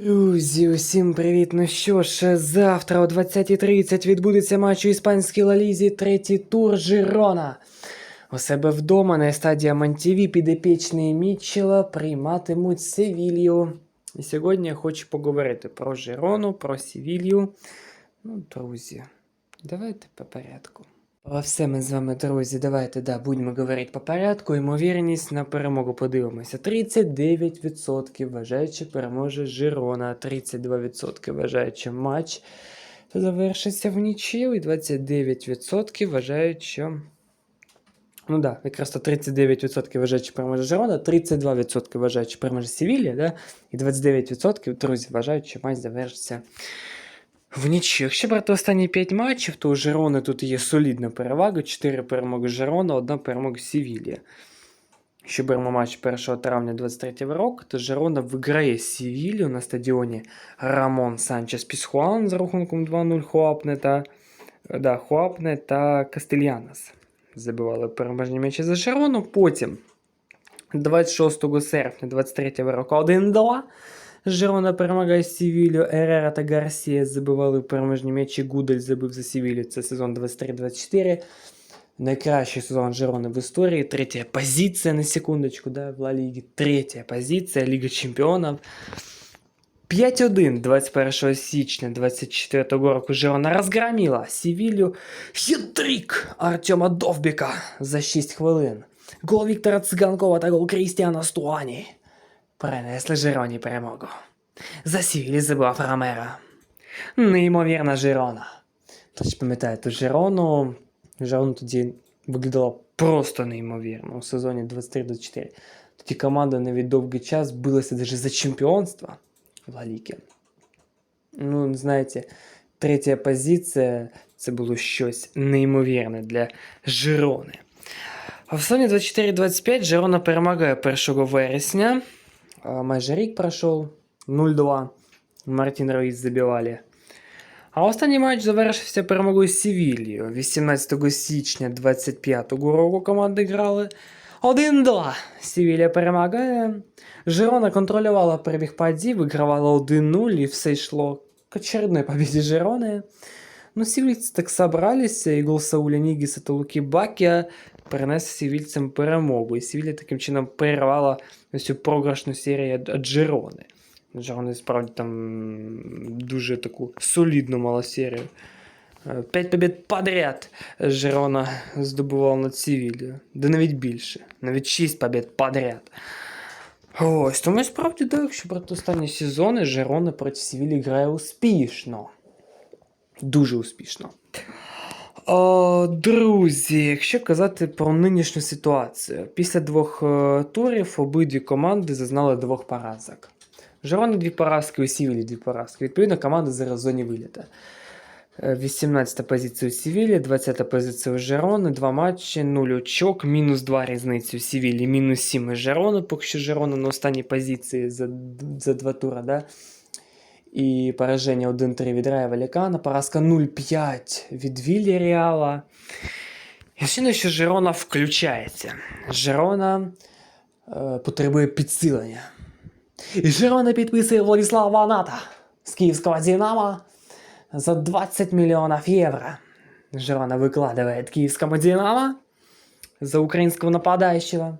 Друзі, усім привіт! Ну що ж, завтра о 20.30 відбудеться матч у іспанській лалізі, третій тур Жирона. У себе вдома на стадії Монтіві підопічні Мітчела прийматимуть Севілью. І сьогодні я хочу поговорити про Жирону, про Севілью. Ну, друзі, давайте по порядку. Про все ми з вами, друзі, давайте да, будемо говорити по порядку. Ймовірність на перемогу подивимося. 39% вважають, що переможе Жирона, 32% вважають, що матч завершиться в нічию, і 29% вважають, що. Ну да, якраз то 39% вважають, що переможе Жирона, 32% вважають, що переможе Севілія, да? і 29% друзі вважають, що матч завершиться в нічию. Якщо брати останні 5 матчів, то у Жирони тут є солідна перевага: 4 перемоги Жирона, 1 перемога Севілія. Якщо беремо матч 1 травня 23 року, то Жирона виграє Севілію на стадіоні Рамон Санчес Пісхуан з рахунком 2-0 Хуапне та, да, Хуапне та Кастельянас. Забивали переможні м'ячі за Жирону. Потім 26 серпня 23 року 1-2. Жирона перемагає Севілью, Ерера та Гарсія забивали переможні м'ячі. Гудель забив за Севілью. Це сезон 23-24. Найкращий сезон Жирони в історії. Третя позиція на секундочку, да, в Ла Лігі. Третя позиція Ліга Чемпіонів. 5-1 21 січня 24 року Жирона розгромила Севілью. Хітрик Артема Довбіка за 6 хвилин. Гол Віктора Циганкова та гол Крістіана Стуані принесли Жироні перемогу. За Сівілі забив Ромера. Неймовірна Жирона. Тож пам'ятаєте, Жирону, Жирону тоді виглядало просто неймовірно у сезоні 23-24. Тоді команда навіть довгий час билася навіть за чемпіонство в Ла Лігі. Ну, знаєте, третя позиція це було щось неймовірне для Жирони. А в сезоні 24-25 Жирона перемагає 1 вересня. А, Майже рік пройшов 0-2. Мартін Руїз забивали. А останній матч завершився перемогою з Севілью. 18 січня 25-го року команди грали 1-2. Севілія перемагає. Жирона контролювала перебіг паді, вигравала 1-0 і все йшло к очередной победе Жирони. Ну, сівільці так собралися, і гол Сауля Нігіса та Луки Бакія принес сівільцям перемогу. І Сівілля таким чином перервала цю програшну серію від Жирони. Жирони справді там дуже таку солідну мала серію. Е, П'ять побід подряд Жирона здобувала над Сівіллю. Да навіть більше. Навіть шість побід подряд. Ось, тому справді, так, якщо брати останні сезони, Жирона проти Сівілі грає успішно. Дуже успішно. О, друзі, якщо казати про нинішню ситуацію, після двох е, турів обидві команди зазнали двох поразок. Жирона дві поразки, у Сівілі дві поразки. Відповідно, команди зараз в зоні виліта. 18 позиція у Сівілі, 20 позиція у Жерони, два матчі, 0 очок, мінус 2 різниці у Сівілі, мінус 7 у Жерони, поки що Жерона на останній позиції за, за два тура, да? І пораження 1-3 від Рая Валікана, поразка 0-5 від Вільяреала. І ще що Жерона включається. Жерона е, потребує підсилення. І Жерона підписує Владислава Ваната з київського Динамо за 20 миллионов евро. Жирона выкладывает киевскому Динамо за українського нападаючого.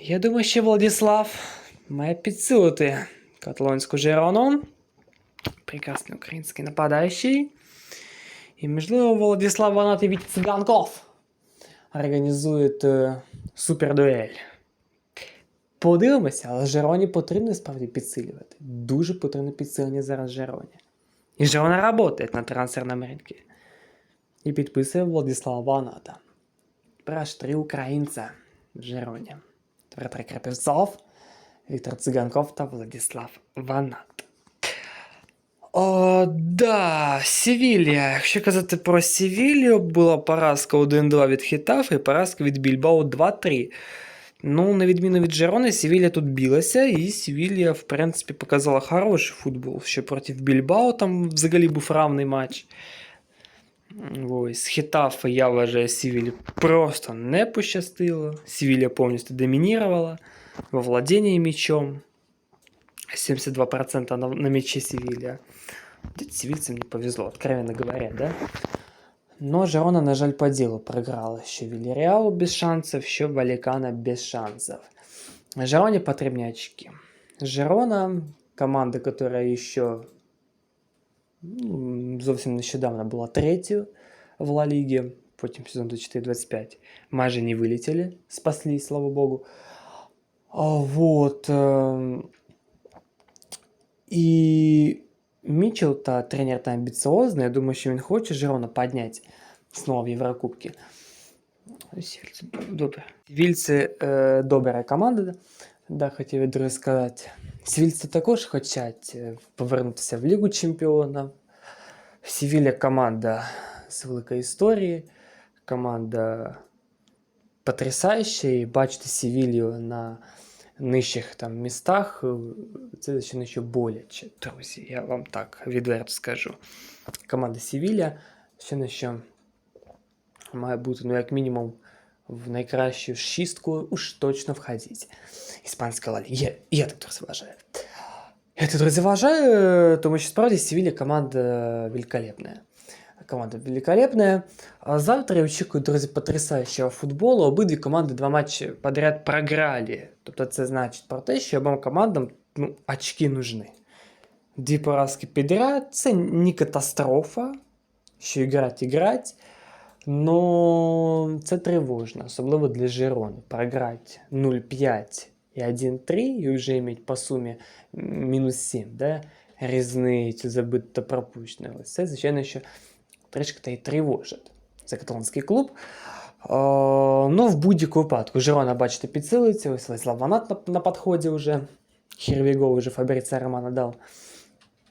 Я думаю, що Владислав має підсилити каталонську Жирону. Прекрасний український нападаючий. І, можливо, Владислав Ванат і Вітя Циганков організують е, супердуель. Подивимося, але Жироні потрібно справді підсилювати. Дуже потрібно підсилення зараз Жироні. И же он работает на трансферном рынке. И підписує Владислава Ваната. Аж три українця в Жироні. Дмитрий Крапівцов, Віктор Циганков та Владислав Ванат. О, да, Севілія. Якщо казати про Севілію, була поразка 1-2 від Хітаф і поразка від Більбао 2-3. Ну, на відміну від Жерони, Севілля тут білася, і Севілля, в принципі, показала хороший футбол. Що проти Більбао там взагалі був равний матч. Ось, Хітафа, я вважаю, Севілі просто не пощастило. Севілля повністю домінувала во владінні м'ячом. 72% на, на мяче Севилья. Тут севильцам не повезло, откровенно говоря, да? Но Жерона, на жаль, по делу програла. Що Вильяреалу без шансів, що Валікана без шансів. Жероне потрібні очки. Жерона, команда, которая еще ну, зовсім нещодавно була третьою в Ла Лігі, потім сезон 24-25 майже не вилетіли, спасли, слава Богу. А, вот. Э, и Мічел-то тренер-то амбициозный, я думаю, що він хоче Жирона підняти знову в Єврокубки. Сівільці добре. Сівільці е, добра команда, да, хотів я друге сказати. Сівільці також хочуть е, повернутися в Лігу Чемпіонів. Севілля команда з великої історії, команда потрясающа, і бачити Севілью на нижчих там містах, це ще ще боляче, друзі. Я вам так відверто скажу. Команда Севілля ще не що має бути, ну, як мінімум, в найкращу шістку уж точно входить. Іспанська ла Я, я так друзі вважаю. Я так, друзі, вважаю, тому що справді Севілля команда великолепная. Команда великолепная. А завтра я очікую, друзі, потрясаючого футболу. Обидві команди два матчі подряд програли. Тобто це значить про те, що обом командам ну, очки нужны. Дві поразки підряд це не катастрофа, що грати грати. Но це тривожно, особливо для Жирони. Програти 0-5 і 1-3, і вже мати по сумі мінус 7, да? різницю забито та пропущено. Це, звичайно, що трішки та й тривожить. Це каталонський клуб. О, ну, в будь-якому випадку. Жирона, бачите, підсилується. Ось Владислав Ванат на, на підході вже. Хірвіго вже Фабриція Романа дав.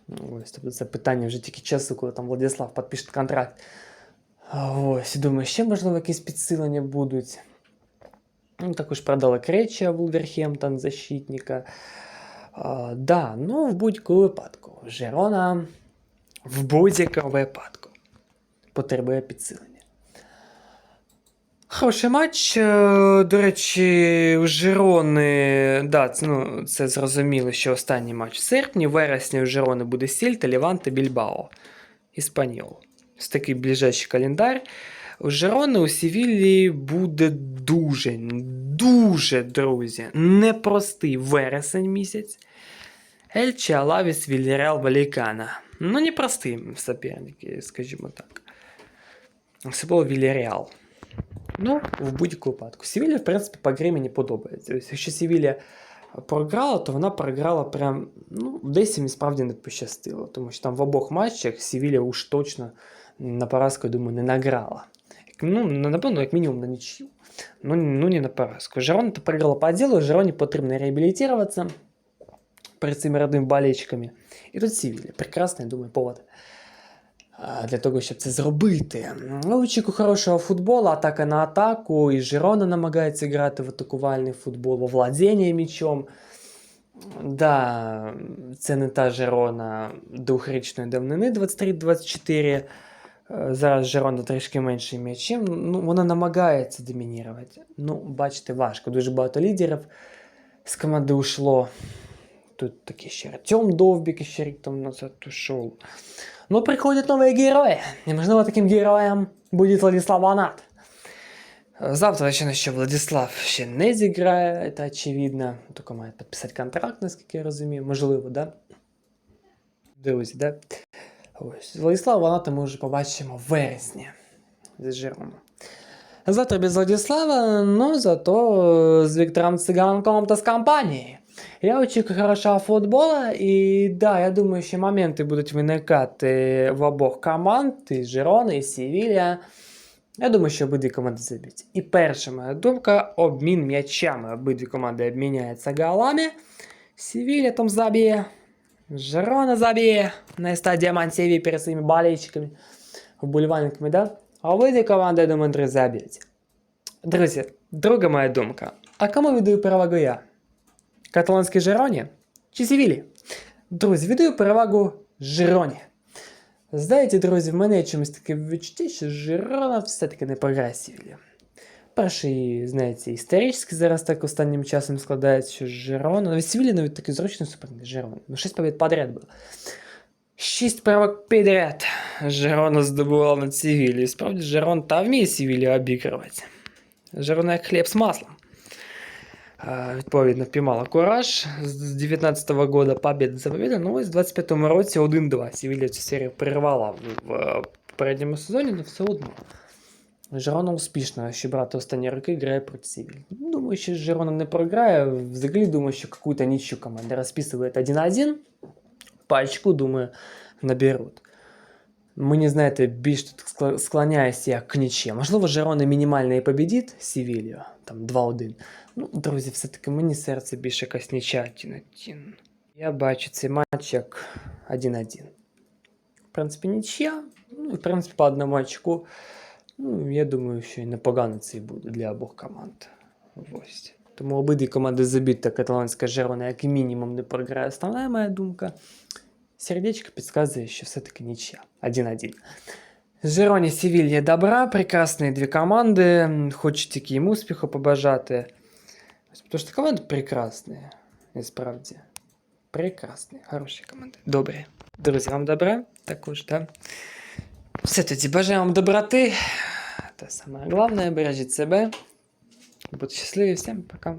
Ось, тобто це питання вже тільки часу, коли там Владислав підпише контракт. Ось, думаю, ще, можливо, якісь підсилення будуть. Ну, Також продали Креча Вулверхемптон, защитника. А, да, ну в будь-якому випадку. Жерона в будь-якому випадку Потребує підсилення. Хороший матч. Е, до речі, у Жерони, да, ну, це зрозуміло, що останній матч в серпні, в вересні у Жерони буде Сільта, Ліванте, Більбао, Іспаньол. Ось такий ближайший календар. У Жерони у Сівіллі буде дуже, дуже, друзі, непростий вересень місяць. Ельче Алавіс Вільяреал Валікана. Ну, непростий соперники, скажімо так. Це було Вільяреал. Ну, в будь-якому випадку. Сівілля, в принципі, по грі мені подобається. Ось, Якщо Сівілля програла, то вона програла прям, ну, десь їм справді не пощастило. Тому що там в обох матчах Сівілля уж точно на поразку, я думаю, не награла. Ну, напевно, як мінімум на нічю. Ну, ну не на поразку. Жерона то програла по ділу, Жероні потрібно реабілітуватися перед цими родними болельщиками. І тут Сівілля. Прекрасний, я думаю, повод для того, щоб це зробити. Ну, очікую хорошого футболу, атака на атаку. І Жирона намагається грати в атакувальний футбол, во владіння м'ячом. Да, це не та Жирона двохрічної давнини 23-24. Зараз Жерона трішки менший м'ячем. Ну, Вона намагається домінірувати. Ну, бачите, важко. Дуже багато лідерів з команди ушло. Тут такий ще Артем Довбік ще рік тому назад ушов. Ну, приходять нові герої. І, можливо, таким героєм буде Владислав Ванат. Завтра ще на що Владислав ще не зіграє, це очевидно. Тільки має підписати контракт, наскільки я розумію. Можливо, да? Друзі, да? Ось. Владислава Ваната ми вже побачимо в вересні з жиром. Завтра без Владислава, но зато з Віктором Циганком та з компанією. Я очікую хорошого футбола, і да, я думаю, що моменти будуть виникати в обох команд, і Жирона, і Севілля. Я думаю, що обидві команди заб'ють. І перша моя думка обмін м'ячами. Обидві команди обміняються голами. Севілля там заб'є. Жерона заб'є на стадії Мансіві перед своїми болельщиками, вболівальниками, да? А обидві команди, я думаю, друзі, заб'ють. Друзі, друга моя думка. А кому віддаю перевагу я? Каталонській Жероні чи Севілі? Друзі, віддаю перевагу Жероні. Знаєте, друзі, в мене чомусь таке відчуття, що Жерона все-таки не програє Севілі. перший, знаєте, історичний зараз так останнім часом складається, що Жирона. Навіть Севілля навіть такий зручний суперник Жирона. Ну, 6 побід подряд було. Шість перемог підряд Жирона здобувала над Севілією. Справді, Жирон та вміє Севілію обігрувати. Жирона як хліб з маслом. А, Відповідно, піймала кураж з 19-го года побіда за побіда. Ну, ось в 25-му році 1-2. Севілія цю серію перервала в, в попередньому сезоні, але все одно. Жирона успішно ще брати останні роки грає проти Севіль. Думаю, що Жирона не програє. Взагалі думаю, що какую-то нічю команда розписує 1-1. По очку, думаю, наберуть. Мені, знаєте, більш тут скла- склоняюся я к нічі. Можливо, Жирона мінімально і побідить Севілью, там 2-1. Ну, друзі, все-таки мені серце більше якась ніча тін. Я бачу цей матч як 1-1. В принципі, нічия. Ну, і, в принципі, по одному очку. Ну, я думаю, що і непогано це і буде для обох команд. Ось. Тому обидві команди заб'ють та каталонська Жерона, як мінімум, не програє. Основна моя думка. Сердечко підказує, що все-таки нічия. 1-1. Жероні Севілья добра, прекрасні дві команди. М, Хочу тільки їм успіху побажати. Ось, Тому що команди прекрасні. І справді. Прекрасні, хороші команди. Добрі. Друзі, вам добра? Також, так? Все тоді бажаю вам доброти. Те саме головне, бережіть себе. Будьте щасливі, всім пока.